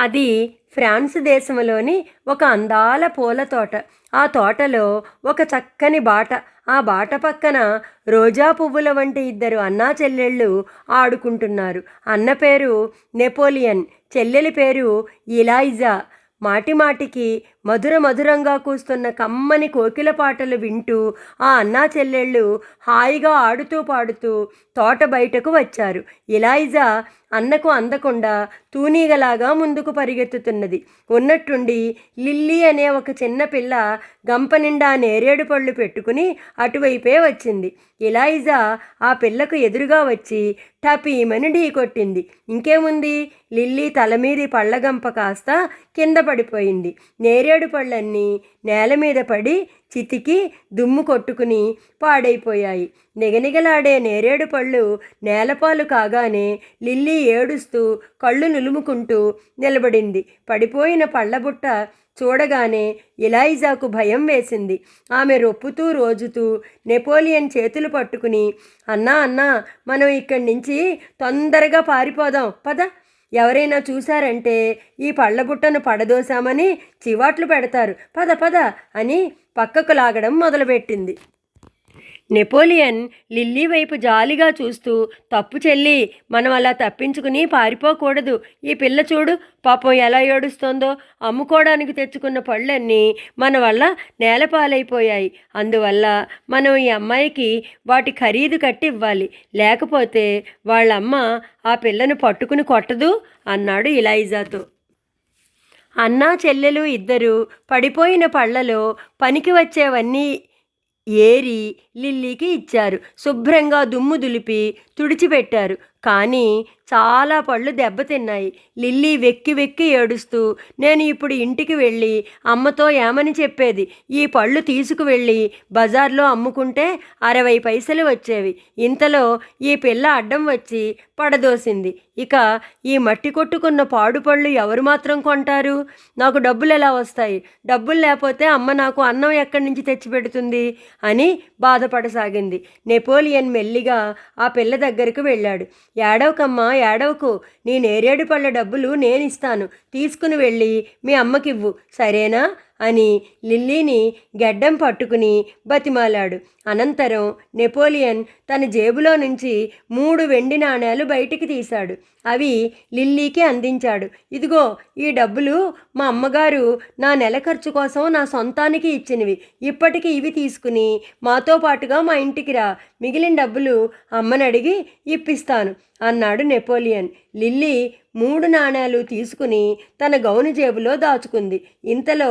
అది ఫ్రాన్స్ దేశంలోని ఒక అందాల పూల తోట. ఆ తోటలో ఒక చక్కని బాట. ఆ బాట పక్కన రోజా పువ్వుల వంటి ఇద్దరు అన్నా చెల్లెళ్ళు ఆడుకుంటున్నారు. అన్న పేరు నెపోలియన్ చెల్లెలి పేరు ఇలాయిజా మాటిమాటికి మధుర మధురంగా కూస్తున్న కమ్మని కోకిల పాటలు వింటూ ఆ అన్నా చెల్లెళ్ళు హాయిగా ఆడుతూ పాడుతూ తోట బయటకు వచ్చారు. ఇలాయిజా అన్నకు అందకుండా తూనీగలాగా ముందుకు పరిగెత్తుతున్నది. ఉన్నట్టుండి లిల్లీ అనే ఒక చిన్న పిల్ల గంప నిండా నేరేడు పళ్ళు పెట్టుకుని అటువైపే వచ్చింది. ఇలాయిజా ఆ పిల్లకు ఎదురుగా వచ్చి టపీమని ఢీ కొట్టింది. ఇంకేముంది? లిల్లీ తలమీది పళ్ళగంప కాస్త కింద పడిపోయింది. నేరేడు పళ్ళన్నీ నేల మీద పడి చితికి దుమ్ము కొట్టుకుని పాడైపోయాయి. నిగనిగలాడే నేరేడు పళ్ళు నేలపాలు కాగానే లిల్లీ ఏడుస్తూ కళ్ళు నులుముకుంటూ నిలబడింది. పడిపోయిన పళ్ళబుట్ట చూడగానే ఇలాయిజాకు భయం వేసింది. ఆమె రొప్పుతూ రోజుతూ నెపోలియన్ చేతులు పట్టుకుని అన్నా అన్నా మనం ఇక్కడి నుంచి తొందరగా పారిపోదాం పద. ఎవరైనా చూశారంటే ఈ పళ్ళబుట్టను పడదోశామని చివాట్లు పెడతారు. పద పద అని పక్కకు లాగడం మొదలుపెట్టింది. నెపోలియన్ లిల్లీ వైపు జాలిగా చూస్తూ తప్పు చెల్లి మనం అలా తప్పించుకుని పారిపోకూడదు. ఈ పిల్ల చూడు పాపం ఎలా ఏడుస్తోందో. అమ్ముకోవడానికి తెచ్చుకున్న పళ్ళన్నీ మన వల్ల నేలపాలైపోయాయి. అందువల్ల మనం ఈ అమ్మాయికి వాటి ఖరీదు కట్టి ఇవ్వాలి లేకపోతే వాళ్ళమ్మ ఆ పిల్లను పట్టుకుని కొట్టదు అన్నాడు ఇలాయిజాతో అన్నా చెల్లెలు ఇద్దరు పడిపోయిన పళ్ళలో పనికి వచ్చేవన్నీ ఏరి లిల్లీకి ఇచ్చారు. శుభ్రంగా దుమ్ము దులిపి తుడిచిపెట్టారు. కానీ చాలా పళ్ళు దెబ్బతిన్నాయి లిల్లీ వెక్కి వెక్కి ఏడుస్తూ నేను ఇప్పుడు ఇంటికి వెళ్ళి అమ్మతో ఏమని చెప్పేది? ఈ పళ్ళు తీసుకువెళ్ళి బజార్లో అమ్ముకుంటే అరవై పైసలు వచ్చేవి. ఇంతలో ఈ పిల్ల అడ్డం వచ్చి పడదోసింది. ఇక ఈ మట్టి కొట్టుకున్న పాడుపళ్ళు ఎవరు మాత్రం కొంటారు? నాకు డబ్బులు ఎలా వస్తాయి? డబ్బులు లేకపోతే అమ్మ నాకు అన్నం ఎక్కడి నుంచి తెచ్చిపెడుతుంది? అని బాధపడసాగింది. నెపోలియన్ మెల్లిగా ఆ పిల్ల దగ్గరకు వెళ్ళాడు. ఏడవకమ్మా ఏడవకు. నీ నేరేడు పళ్ళ డబ్బులు నేను ఇస్తాను తీసుకుని వెళ్ళి మీ అమ్మకివ్వు. సరేనా? అని లిల్లీని గెడ్డం పట్టుకుని బతిమాలాడు. అనంతరం నెపోలియన్ తన జేబులో నుంచి మూడు వెండి నాణేలు బయటికి తీశాడు. అవి లిల్లీకి అందించాడు. ఇదిగో ఈ డబ్బులు మా అమ్మగారు నా నెల ఖర్చు కోసం నా సొంతానికి ఇచ్చినవి. ఇప్పటికి ఇవి తీసుకుని మాతో పాటుగా మా ఇంటికి రా. మిగిలిన డబ్బులు అమ్మని అడిగి ఇప్పిస్తాను అన్నాడు నెపోలియన్. లిల్లీ మూడు నాణేలు తీసుకుని తన గౌను జేబులో దాచుకుంది. ఇంతలో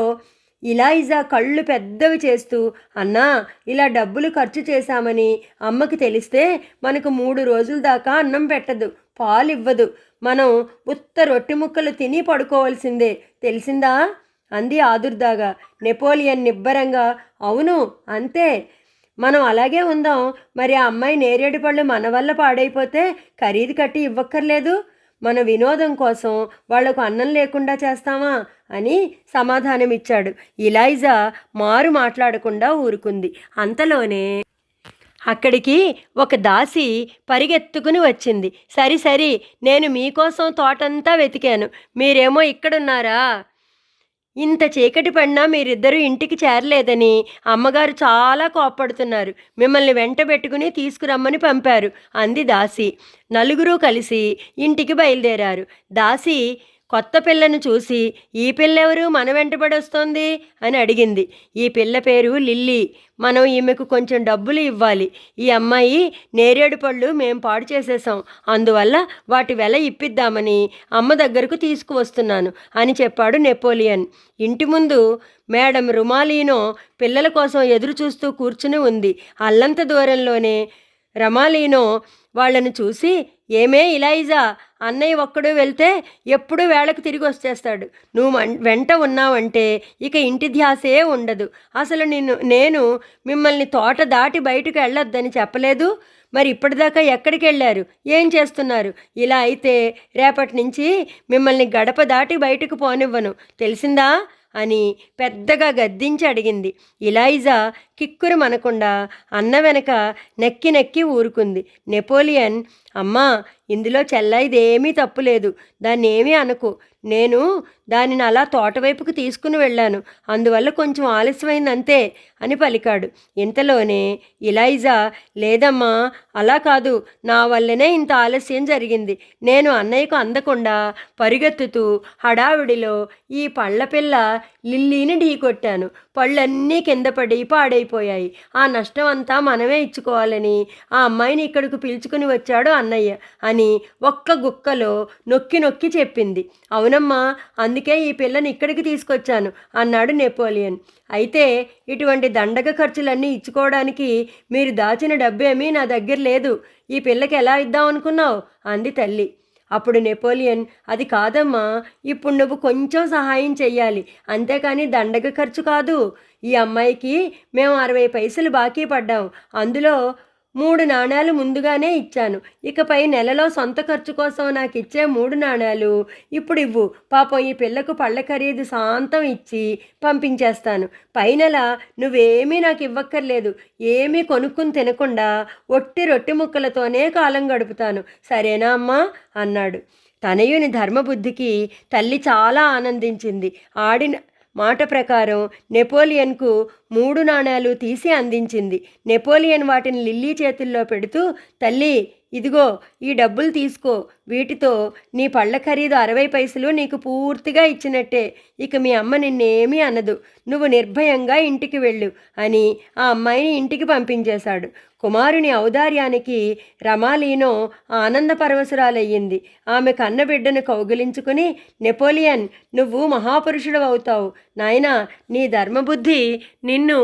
ఇలాయిజా కళ్ళు పెద్దవి చేస్తూ అన్నా ఇలా డబ్బులు ఖర్చు చేశామని అమ్మకి తెలిస్తే మనకు మూడు రోజుల దాకా అన్నం పెట్టదు పాలు ఇవ్వదు. మనం ఉత్త రొట్టె ముక్కలు తిని పడుకోవాల్సిందే. తెలిసిందా? అంది ఆదుర్దాగా. నెపోలియన్ నిబ్బరంగా. అవును అంతే. మనం అలాగే ఉందాం. మరి ఆ అమ్మాయి నేరేడు పళ్ళు మన వల్ల పాడైపోతే ఖరీదు కట్టి ఇవ్వక్కర్లేదు. మన వినోదం కోసం వాళ్ళకు అన్నం లేకుండా చేస్తామా అని సమాధానం ఇచ్చాడు ఇలైజా మారు మాట్లాడకుండా ఊరుకుంది. అంతలోనే అక్కడికి ఒక దాసి పరిగెత్తుకుని వచ్చింది. సరి సరి నేను మీకోసం తోటంతా వెతికాను. మీరేమో ఇక్కడున్నారా? ఇంత చీకటి పడినా మీరిద్దరూ ఇంటికి చేరలేదని అమ్మగారు చాలా కోప్పడుతున్నారు. మిమ్మల్ని వెంట పెట్టుకుని తీసుకురమ్మని పంపారు. అంది దాసి. నలుగురు కలిసి ఇంటికి బయలుదేరారు. దాసి కొత్త పిల్లను చూసి ఈ పిల్లెవరు? మన వెంటబడొస్తోంది అని అడిగింది. ఈ పిల్ల పేరు లిల్లీ. మనం ఈమెకు కొంచెం డబ్బులు ఇవ్వాలి. ఈ అమ్మాయి నేరేడు పళ్ళు మేము పాడు చేసేసాం అందువల్ల వాటి వెల ఇప్పిద్దామని అమ్మ దగ్గరకు తీసుకువస్తున్నాను అని చెప్పాడు నెపోలియన్. ఇంటి ముందు మేడం రుమాలీనో పిల్లల కోసం ఎదురు చూస్తూ కూర్చుని ఉంది. అల్లంత దూరంలోనే రమాలీనో వాళ్ళను చూసి ఏమే ఇలాయిజా అన్నయ్య ఒక్కడు వెళ్తే ఎప్పుడు వేళకు తిరిగి వచ్చేస్తాడు. నువ్వు వెంట ఉన్నావంటే ఇక ఇంటి ధ్యాసే ఉండదు. అసలు నిన్ను నేను మిమ్మల్ని తోట దాటి బయటకు వెళ్ళొద్దని చెప్పలేదు? మరి ఇప్పటిదాకా ఎక్కడికి వెళ్ళారు? ఏం చేస్తున్నారు? ఇలా అయితే రేపటి నుంచి మిమ్మల్ని గడప దాటి బయటకు పోనివ్వను. తెలిసిందా? అని పెద్దగా గద్దించి అడిగింది. ఇలైజా కిక్కురు మనకుండా అన్న వెనక నెక్కి నెక్కి ఊరుకుంది. నెపోలియన్ అమ్మా ఇందులో చెల్లయిదేమీ తప్పు లేదు. దాన్ని ఏమీ అనుకు. నేను దానిని అలా తోటవైపుకు తీసుకుని వెళ్ళాను. అందువల్ల కొంచెం ఆలస్యమైంది అంతే అని పలికాడు. ఇంతలోనే ఇలైజా లేదమ్మా అలా కాదు. నా వల్లనే ఇంత ఆలస్యం జరిగింది. నేను అన్నయ్యకు అందకుండా పరిగెత్తుతూ హడావిడిలో ఈ పళ్ళపిల్ల లిల్లీని ఢీకొట్టాను. పళ్ళన్నీ కింద పడి పాడైపోయాయి. ఆ నష్టం అంతా మనమే ఇచ్చుకోవాలని ఆ అమ్మాయిని ఇక్కడికి పిలుచుకుని వచ్చాడు అన్నయ్య అని ఒక్క గుక్కలో నొక్కి నొక్కి చెప్పింది. అవునమ్మా అందుకే ఈ పిల్లని ఇక్కడికి తీసుకొచ్చాను అన్నాడు నెపోలియన్. అయితే ఇటువంటి దండగ ఖర్చులన్నీ ఇచ్చుకోవడానికి మీరు దాచిన డబ్బేమీ నా దగ్గర లేదు. ఈ పిల్లకి ఎలా ఇద్దాం అనుకున్నావు? అంది తల్లి. అప్పుడు నెపోలియన్ అది కాదమ్మా ఇప్పుడు నువ్వు కొంచెం సహాయం చెయ్యాలి. అంతేకాని దండగ ఖర్చు కాదు. ఈ అమ్మాయికి మేము అరవై పైసలు బాకీ పడ్డాం. అందులో మూడు నాణాలు ముందుగానే ఇచ్చాను. ఇకపై నెలలో సొంత ఖర్చు కోసం నాకు ఇచ్చే మూడు నాణాలు ఇప్పుడు ఇవ్వు. పాపం ఈ పిల్లకు పళ్ళ ఖరీదు శాంతం ఇచ్చి పంపించేస్తాను. పై నెల నువ్వేమీ నాకు ఇవ్వక్కర్లేదు. ఏమీ కొనుక్కుని తినకుండా ఒట్టి రొట్టె ముక్కలతోనే కాలం గడుపుతాను. సరేనా అమ్మా? అన్నాడు. తనయుని ధర్మబుద్ధికి తల్లి చాలా ఆనందించింది. ఆడిన మాట ప్రకారం నెపోలియన్కు మూడు నాణాలు తీసి అందించింది. నెపోలియన్ వాటిని లిల్లీ చేతుల్లో పెడుతూ తల్లి ఇదిగో ఈ డబ్బులు తీసుకో. వీటితో నీ పళ్ళ ఖరీదు అరవై పైసలు నీకు పూర్తిగా ఇచ్చినట్టే. ఇక మీ అమ్మ నిన్నేమీ అనదు. నువ్వు నిర్భయంగా ఇంటికి వెళ్ళు అని ఆ అమ్మాయిని ఇంటికి పంపించేశాడు. కుమారుని ఔదార్యానికి రమాలీనో ఆనంద పరవశురాలయ్యింది. ఆమె కన్నబిడ్డను కౌగిలించుకుని నెపోలియన్ నువ్వు మహాపురుషుడు అవుతావు నాయనా నీ ధర్మబుద్ధి నిన్ను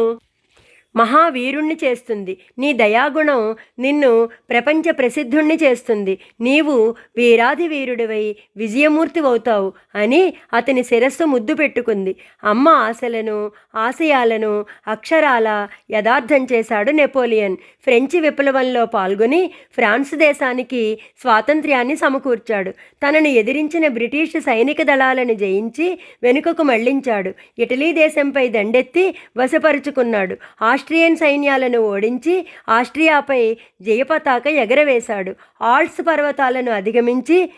మహావీరుణ్ణి చేస్తుంది. నీ దయాగుణం నిన్ను ప్రపంచ ప్రసిద్ధుణ్ణి చేస్తుంది. నీవు వీరాది వీరుడివై విజయమూర్తి అవుతావు అని అతని శిరస్సు ముద్దు పెట్టుకుంది. అమ్మ ఆశలను ఆశయాలను అక్షరాల యథార్థం చేశాడు నెపోలియన్. ఫ్రెంచి విప్లవంలో పాల్గొని ఫ్రాన్స్ దేశానికి స్వాతంత్ర్యాన్ని సమకూర్చాడు. తనను ఎదిరించిన బ్రిటిష్ సైనిక దళాలను జయించి వెనుకకు మళ్ళించాడు. ఇటలీ దేశంపై దండెత్తి వశపరుచుకున్నాడు. ఆస్ట్రియన్ సైన్యాలను ఓడించి ఆస్ట్రియాపై జయపతాక ఎగరవేశాడు. ఆల్ట్స్ పర్వతాలను అధిగమించి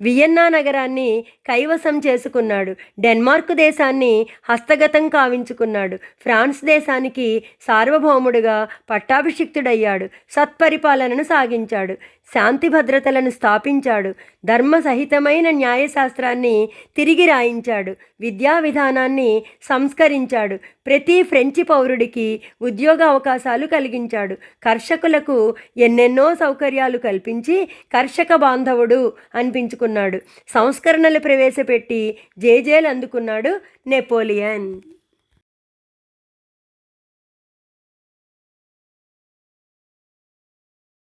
వియన్నా నగరాన్ని కైవసం చేసుకున్నాడు. డెన్మార్క్ దేశాన్ని హస్తగతం కావించుకున్నాడు. ఫ్రాన్స్ దేశానికి సార్వభౌముడుగా పట్టాభిషిక్తుడయ్యాడు. సత్పరిపాలనను సాగించాడు. శాంతి భద్రతలను స్థాపించాడు. ధర్మ సహితమైన న్యాయశాస్త్రాన్ని తిరిగి రాయించాడు. విద్యా విధానాన్ని సంస్కరించాడు. ప్రతి ఫ్రెంచి పౌరుడికి ఉద్యోగ అవకాశాలు కలిగించాడు. కర్షకులకు ఎన్నెన్నో సౌకర్యాలు కల్పించి కర్షక బాంధవుడు అనిపించుకున్నాడు. సంస్కరణలు ప్రవేశపెట్టి జేజేలు అందుకున్నాడు నెపోలియన్.